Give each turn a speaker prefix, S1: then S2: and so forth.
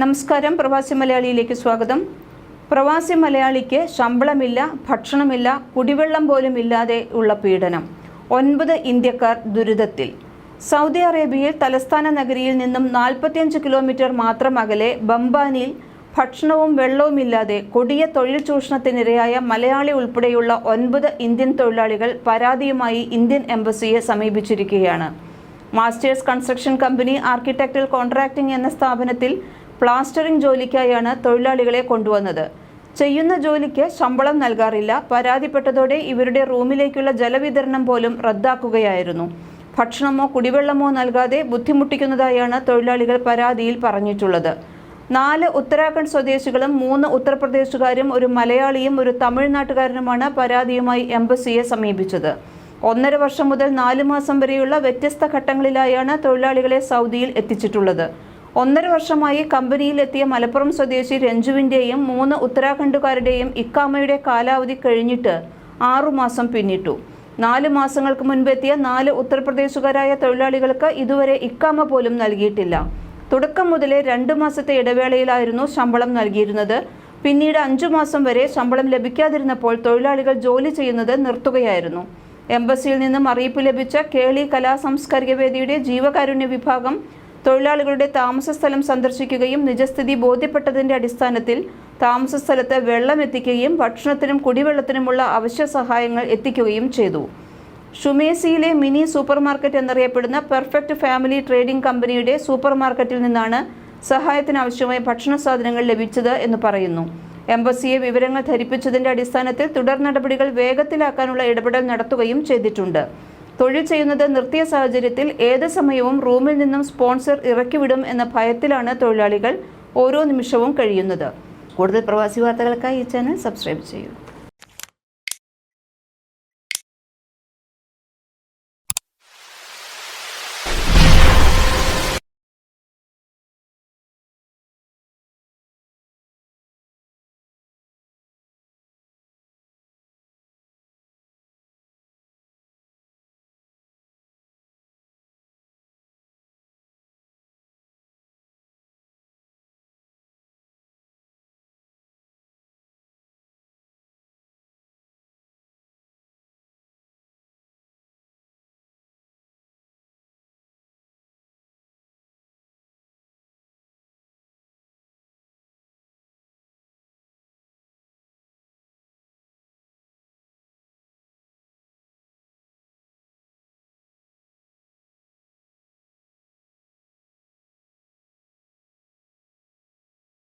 S1: നമസ്കാരം. പ്രവാസി മലയാളിയിലേക്ക് സ്വാഗതം. പ്രവാസി മലയാളിക്ക് ശമ്പളമില്ല ഭക്ഷണമില്ല കുടിവെള്ളം പോലും ഇല്ലാതെ ഉള്ള പീഡനം. ഒൻപത് ഇന്ത്യക്കാർ ദുരിതത്തിൽ. സൗദി അറേബ്യയിൽ തലസ്ഥാന നഗരിയിൽ നിന്നും നാൽപ്പത്തിയഞ്ച് കിലോമീറ്റർ മാത്രം അകലെ ബംബാനിയിൽ ഭക്ഷണവും വെള്ളവും ഇല്ലാതെ കൊടിയ തൊഴിൽ ചൂഷണത്തിനിരയായ മലയാളി ഉൾപ്പെടെയുള്ള ഒൻപത് ഇന്ത്യൻ തൊഴിലാളികൾ പരാതിയുമായി ഇന്ത്യൻ എംബസിയെ സമീപിച്ചിരിക്കുകയാണ്. Masters construction company architectural contracting എന്ന സ്ഥാപനത്തിൽ പ്ലാസ്റ്ററിംഗ് ജോലിക്കായാണ് തൊഴിലാളികളെ കൊണ്ടുവന്നത്. ചെയ്യുന്ന ജോലിക്ക് ശമ്പളം നൽകാറില്ല. പരാതിപ്പെട്ടതോടെ ഇവരുടെ റൂമിലേക്കുള്ള ജലവിതരണം പോലും റദ്ദാക്കുകയായിരുന്നു. ഭക്ഷണമോ കുടിവെള്ളമോ നൽകാതെ ബുദ്ധിമുട്ടിക്കുന്നതായാണ് തൊഴിലാളികൾ പരാതിയിൽ പറഞ്ഞിട്ടുള്ളത്. നാല് ഉത്തരാഖണ്ഡ് സ്വദേശികളും മൂന്ന് ഉത്തർപ്രദേശുകാരും ഒരു മലയാളിയും ഒരു തമിഴ്നാട്ടുകാരനുമാണ് പരാതിയുമായി എംബസിയെ സമീപിച്ചത്. ഒന്നര വർഷം മുതൽ നാല് മാസം വരെയുള്ള വ്യത്യസ്ത ഘട്ടങ്ങളിലായാണ് തൊഴിലാളികളെ സൗദിയിൽ എത്തിച്ചിട്ടുള്ളത്. ഒന്നര വർഷമായി കമ്പനിയിലെത്തിയ മലപ്പുറം സ്വദേശി രഞ്ജുവിന്റെയും മൂന്ന് ഉത്തരാഖണ്ഡുകാരുടെയും ഇക്കാമയുടെ കാലാവധി കഴിഞ്ഞിട്ട് ആറുമാസം പിന്നിട്ടു. നാല് മാസങ്ങൾക്ക് മുൻപെത്തിയ നാല് ഉത്തർപ്രദേശുകാരായ തൊഴിലാളികൾക്ക് ഇതുവരെ ഇക്കാമ പോലും നൽകിയിട്ടില്ല. തുടക്കം മുതലേ രണ്ട് മാസത്തെ ഇടവേളയിലായിരുന്നു ശമ്പളം നൽകിയിരുന്നത്. പിന്നീട് അഞ്ചു മാസം വരെ ശമ്പളം ലഭിക്കാതിരുന്നപ്പോൾ തൊഴിലാളികൾ ജോലി ചെയ്യുന്നത് നിർത്തുകയായിരുന്നു. എംബസിയിൽ നിന്നും അറിയിപ്പ് ലഭിച്ച കേളി കലാ സാംസ്കാരിക വേദിയുടെ ജീവകാരുണ്യ വിഭാഗം തൊഴിലാളികളുടെ താമസ സ്ഥലം സന്ദർശിക്കുകയും നിജസ്ഥിതി ബോധ്യപ്പെട്ടതിന്റെ അടിസ്ഥാനത്തിൽ താമസ സ്ഥലത്ത് വെള്ളം എത്തിക്കുകയും ഭക്ഷണത്തിനും കുടിവെള്ളത്തിനുമുള്ള അവശ്യ സഹായങ്ങൾ എത്തിക്കുകയും ചെയ്തു. ഷുമേസിയിലെ മിനി സൂപ്പർമാർക്കറ്റ് എന്നറിയപ്പെടുന്ന പെർഫെക്റ്റ് ഫാമിലി ട്രേഡിംഗ് കമ്പനിയുടെ സൂപ്പർമാർക്കറ്റിൽ നിന്നാണ് സഹായത്തിനാവശ്യമായ ഭക്ഷണ സാധനങ്ങൾ ലഭിച്ചത് എന്ന് പറയുന്നു. എംബസിയെ വിവരങ്ങൾ ധരിപ്പിച്ചതിന്റെ അടിസ്ഥാനത്തിൽ തുടർ നടപടികൾ വേഗത്തിലാക്കാനുള്ള ഇടപെടൽ നടത്തുകയും ചെയ്തിട്ടുണ്ട്. തൊഴിൽ ചെയ്യുന്നത് നിർത്തിയ സാഹചര്യത്തിൽ ഏത് സമയവും റൂമിൽ നിന്നും സ്പോൺസർ ഇറക്കിവിടും എന്ന ഭയത്തിലാണ് തൊഴിലാളികൾ ഓരോ നിമിഷവും കഴിയുന്നത്. കൂടുതൽ പ്രവാസി വാർത്തകൾക്കായി ഈ ചാനൽ സബ്സ്ക്രൈബ് ചെയ്യൂ.